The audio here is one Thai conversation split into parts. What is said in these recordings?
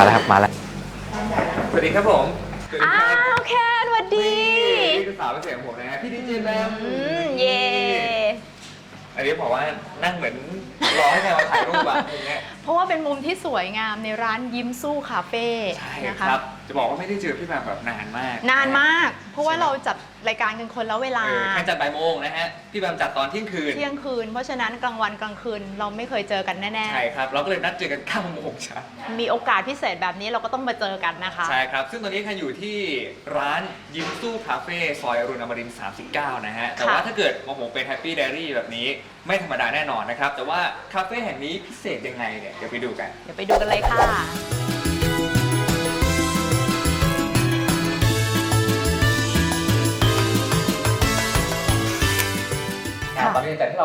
มาแล้วครับมาแล้วสวัสดีครับผมสวัสดีอ้าครับวแคนสวัสดีนี่คือสาวเป็นเสียงของผมนะฮะพี่ดีเจแบมอืมเย่อันนี้บอกว่านั่งเหมือนรอให้ใครมาถ่ายรูปอะอย่างเงี้ย เพราะว่าเป็นมุมที่สวยงามในร้านยิ้มสู้คาเฟ่ใช่นะคะ ครับ จะบอกว่าไม่ได้เจอพี่แบมแบบนานมากนานมาก เพราะว่าเราจัดรายการกันคนละเวลาเออแข่งจัดบ่ายโมงนะฮะ พี่แบมจัดตอนเที่ยงคืน เที่ยงคืน เพราะฉะนั้นกลางวันกลางคืนเราไม่เคยเจอกันแน่ใช่ครับ เราก็เลยนัดเจอกัน9โมงเช้าๆ มีโอกาสพิเศษแบบนี้เราก็ต้องมาเจอกันนะคะ ใช่ครับ ซึ่งตอนนี้คันอยู่ที่ร้านยิ้มสู้คาเฟ่ซอยอรุณอมรินทร์39 นะฮะ แต่ว่าค่ะถ้าเกิดของผมเป็นแฮปปี้ i ด r รี่แบบนี้ไม่ธรรมดาแน่นอนนะครับ แต่ว่าคาเฟ่แห่งนี้พิเศษยังไงเนี่ยเดี๋ยวไปดูกัน เดี๋ยวไปดูกันเลยค่ะ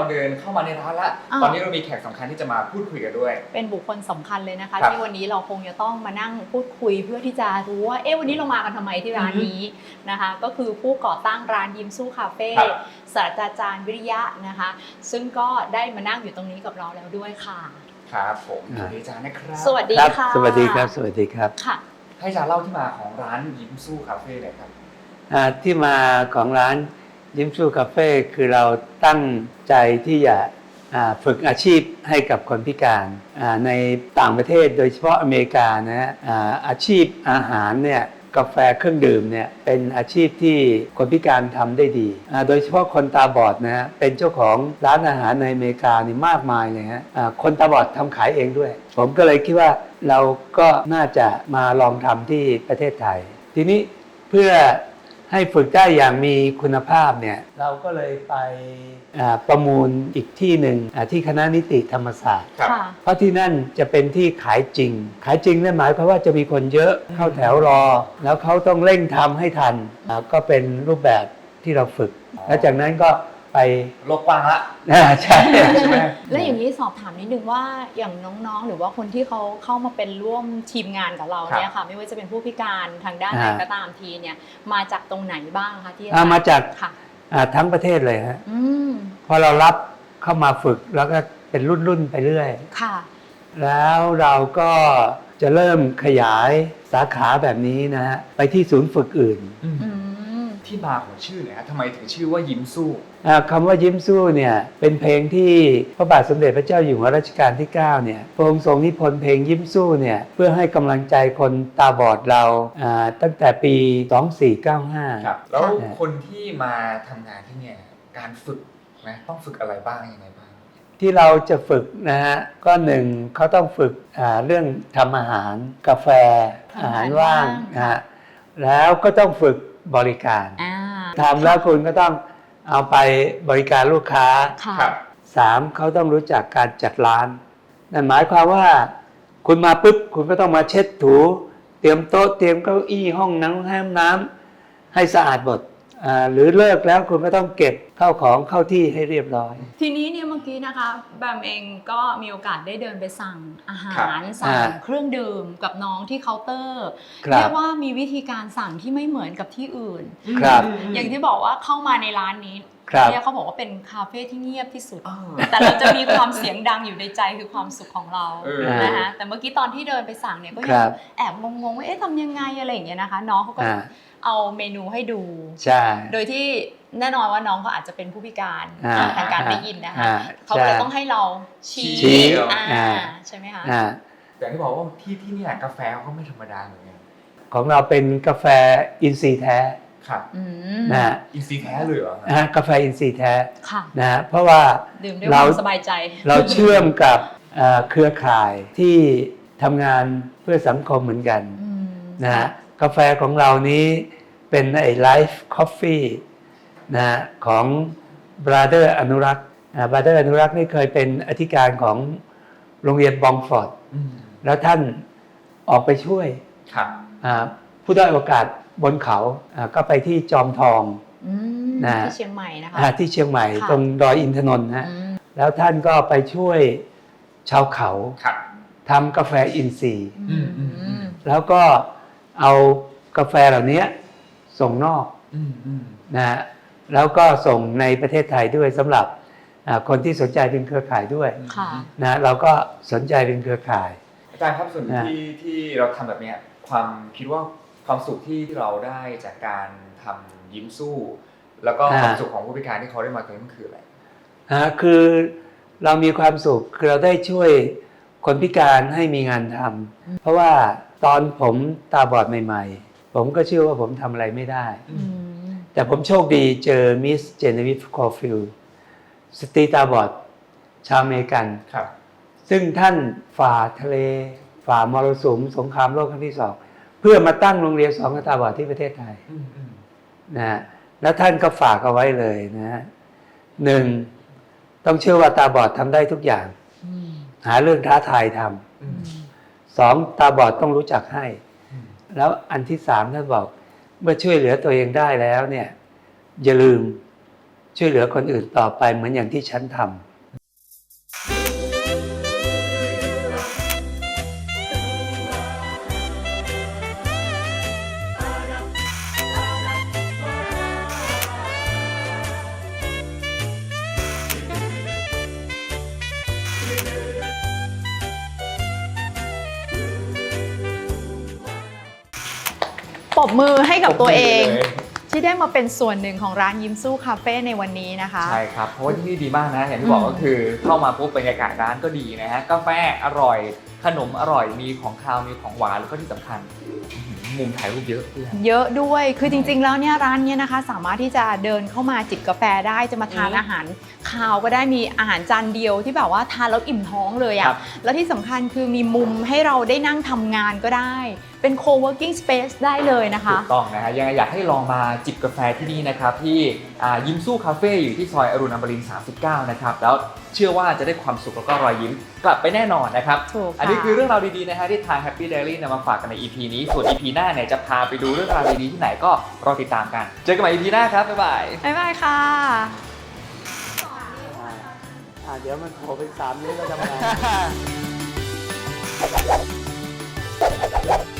เราเดินเข้ามาในร้านละ อ่า ตอนนี้เรามีแขกสำคัญที่จะมาพูดคุยกันด้วย เป็นบุคคลสำคัญเลยนะคะ ครับที่วันนี้เราคงจะต้องมานั่งพูดคุยเพื่อที่จะรู้ว่า เอ๊ะวันนี้เรามากันทำไมที่ร้านนี้นะคะ ก็คือผู้ก่อตั้งร้านยิ้มสู้คาเฟ่ครับ ศาสตราจารย์วิริยะนะคะ ซึ่งก็ได้มานั่งอยู่ตรงนี้กับเราแล้วด้วยค่ะ ครับผมสอ่า วัสดีอาจารย์นะครับสวัสดีครับ ค่ะสวัสดีครับ สวัสดีครับค่ะ ให้อาจารย์เล่าที่มาของร้านยิ้มสู้คาเฟ่หน่อยครับ อ่าที่มาของร้าน ยิ้มสู้คาเฟ่คือเราตั้งใจที่จะฝึกอาชีพให้กับคนพิการในต่างประเทศโดยเฉพาะอเมริกานะฮะอาอาชีพอาหารเนี่ยกาแฟเครื่องดื่มเนี่ยเป็นอาชีพที่คนพิการทำได้ดี โดยเฉพาะคนตาบอดนะฮะเป็นเจ้าของร้านอาหารในอเมริกานี่มากมายเลยฮะคนตาบอดทำขายเองด้วย ผมก็เลยคิดว่าเราก็น่าจะมาลองทำที่ประเทศไทย ทีนี้เพื่อ ให้ฝึกได้อย่างมีคุณภาพเนี่ยเราก็เลยไปอ่าประมูลอีกที่หนึ่งอ่าที่คณะนิติธรรมศาสตร์ ครับค่ะเพราะที่นั่นจะเป็นที่ขายจริง ขายจริงนั่นหมายความว่าจะมีคนเยอะเข้าแถวรอ แล้วเขาต้องเร่งทำให้ทันอ่าก็เป็นรูปแบบที่เราฝึกอ๋อแล้วจากนั้นก็ ไปโลกกว้างละอ่าใช่ใช่ไหม และอย่างนี้สอบถามนิดนึงว่าอย่างน้องๆ หรือว่าคนที่เขาเข้ามาเป็นร่วมทีมงานกับเราเนี่ยค่ะ ไม่ว่าจะเป็นผู้พิการทางด้านไหนอ่า ก็ตามทีเนี่ยมาจากตรงไหนบ้างคะที่อ่ามาจากค่ะ อ่าทั้งประเทศเลยฮะอืมพอเรารับเข้ามาฝึกแล้วก็เป็นรุ่นๆไปเรื่อย ค่ะ แล้วเราก็จะเริ่มขยายสาขาแบบนี้นะฮะไปที่ศูนย์ฝึกอื่น อืม ที่มาของชื่อเนี่ยฮะทำไมถึงชื่อว่ายิ้มสู้ อ่าคำว่ายิ้มสู้เนี่ยเป็นเพลงที่พระบาทสมเด็จพระเจ้าอยู่หัวรัชกาลที่ 9 เนี่ยพระองค์ทรงนิพนธ์เพลงยิ้มสู้เนี่ยเพื่อให้กำลังใจคนตาบอดเราอ่าตั้งแต่ปี 2495 ครับ แล้วครับคนที่มาทำงานที่เนี่ยการฝึกนะต้องฝึกอะไรบ้างยังไงบ้าง ที่เราจะฝึกนะฮะก็หนึ่งเขาต้องฝึกอ่าเรื่องทำอาหารกาแฟทำอาอาหารหารว่างว่างนะฮะแล้วก็ต้องฝึก บริการอ่าทำแล้วคุณก็ต้องเอาไปบริการลูกค้า ค่ะ ครับ สามเขาต้องรู้จักการจัดร้าน นั่นหมายความว่า คุณมาปุ๊บคุณก็ต้องมาเช็ดถู เตรียมโต๊ะเตรียมเก้าอี้ห้องน้ำห้ามน้ำให้สะอาดหมดอ่า หรือเลิกแล้วคุณก็ต้องเก็บเข้าของเข้าที่ให้เรียบร้อย ทีนี้เนี่ยเมื่อกี้นะคะแบมเองก็มีโอกาสได้เดินไปสั่งอาหาครัรบสั่งอ่าเครื่องดื่มกับน้องที่เคาน์เตอร์ครับเรียกว่ามีวิธีการสั่งที่ไม่เหมือนกับที่อื่น ครับ อย่างที่บอกว่าเข้ามาในร้านนี้ ครับเนี่ยเขาบอกว่าเป็นคาเฟ่ที่เงียบที่สุดเออแต่เราจะมีความเสียงดังอยู่ในใจคือความสุขของเราเออ นะคะแต่เมื่อกี้ตอนที่เดินไปสั่งเนี่ยก็คยัรังบ แอบงงๆว่าเอ๊ะทำยังไงอะไรอย่างเงี้ยนะคะน้องเขาก็อ่าเอาเมนูให้ดู ใช่ โดยที่แน่นอนว่าน้องก็อาจจะเป็นผู้พิการอ่า ทางการได้ยินนะคะอ่าเขาก็เลยใช่ต้องให้เราชี้ชี้อ่าอ่า ใช่ไหมคะ อ่าอย่างที่บอกว่าที่ที่เนี่ยกาแฟเขาก็ไม่ธรรมดาเหมือนกัน ของเราเป็นกาแฟอินทรีย์แท้ ครับอืมนะฮะอินซีแท้เลยเหรอนะฮะกาแฟอินทรีย์แท้ค่ะ นะฮะเพราะว่า ดื่มด้วยคเรา วามสบายใจ เราเชื่อมกับเอ่อเครือข่ายที่ทำงานเพื่อสังคมเหมือนกันอืมนะฮะกาแฟของเรานี้เป็นไอ้ไลฟ์คอฟฟี่นะฮะของ Brother อนุรักษ์อ่า Brother อนุรักษ์นี่เคยเป็นอธิการของโรงเรียนบองฟอร์ด อืมแล้วท่านออกไปช่วยครับอ่าผู้ด้อยโอกาส บนเขาอ่าก็ไปที่จอมทอง อืมนะ ที่เชียงใหม่นะคะ อ่าที่เชียงใหม่ค่ะ ตรงดอยอินทนนท์นะฮะอืมแล้วท่านก็ไปช่วยชาวเขาครับ ทำกาแฟอินทรีย์ อืมอืมอืม แล้วก็เอากาแฟเหล่านี้ส่งนอกอืมอืมนะฮะแล้วก็ส่งในประเทศไทยด้วยสำหรับอ่าคนที่สนใจเป็นเครือข่ายด้วยค่ะ นะเราก็สนใจเป็นเครือข่าย อาจารย์ครับส่วนนะที่ที่เราทำแบบเนี้ยความคิดว่า ความสุขที่เราได้จากการทำยิ้มสู้ แล้วก็ความสุขของผู้พิการที่เขาได้มาตรงนี้มันคืออะไรฮะคือเรามีความสุขคือเราได้ช่วยคนพิการให้มีงานทำเพราะว่าตอนผมตาบอดใหม่ ๆ ผมก็เชื่อว่าผมทำอะไรไม่ได้อืมแต่ผมโชคดีเจอมิสเจเนวิฟคอฟิลสตรีตาบอดชาวอเมริกันครับ ซึ่งท่านฝ่าทะเล ฝ่ามรสุมสงครามโลกครั้งที่สอง เพื่อมาตั้งโรงเรียนสอนคนตาบอดที่ประเทศไทยอืมอืมนะฮะแล้วท่านก็ฝากเอาไว้เลยนะฮะหนึ่งต้องเชื่อว่าตาบอดทำได้ทุกอย่างอืมหาเรื่องท้าทายทอืมำสองตาบอดต้องรู้จักให้อืมแล้วอันที่สามท่านบอกเมื่อช่วยเหลือตัวเองได้แล้วเนี่ย อย่าลืมช่วยเหลือคนอื่นต่อไปเหมือนอย่างที่ฉันทำ ปรบมือให้กับตัวเองปรบมืลยที่ได้มาเป็นส่วนหนึ่งของร้านยิ้มสู้คาเฟ่ในวันนี้นะคะ ใช่ครับ เพราะว่าที่นี่ดีมากนะ อย่างที่บอกอืมก็คือเข้ามาปุ๊บบรรยากาศร้านก็ดีนะฮะ กาแฟอร่อย ขนมอร่อย มีของคาว มีของหวาน แล้วก็ที่สำคัญอื้อหือ มุมถ่ายรูปเยอะด้วยเยอะด้วย คือจริง ๆ แล้วเนี่ยร้านเนี้ยนะคะ สามารถที่จะเดินเข้ามาจิบกาแฟได้จะมาทานอืมอาหารคาวก็ได้มีอาหารจานเดียวที่แบบว่าทานแล้วอิ่มท้องเลยครัอะ่ะบ แล้วที่สำคัญคือมีมุมให้เราได้นั่งทำงานก็ได้ เป็น co-working space ได้เลยนะคะถูกต้องนะฮะยังไงอยากให้ลองมาจิบกาแฟที่นี่นะครับ ที่อ่ายิ้มสู้คาเฟ่อยู่ที่ซอยอรุณอมรินทร์39 นะครับ แล้ว เชื่อว่าจะได้ความสุขแล้วก็รอยยิ้มกลับไปแน่นอนนะครับ ถูกค่ะ อันนี้คือเรื่องราวดีๆนะฮะที่ทาง Happy Daily นำมาฝากกันใน EP นี้ ส่วน EP หน้าเนี่ยจะพาไปดูเรื่องราวดีๆที่ไหนก็รอติดตามกัน เจอกันใหม่ EP หน้าครับ บ๊ายบาย บ๊ายบายค่ะ อ่าเดี๋ยวมันโผล่เป็นสามนิ้วแล้วทำไง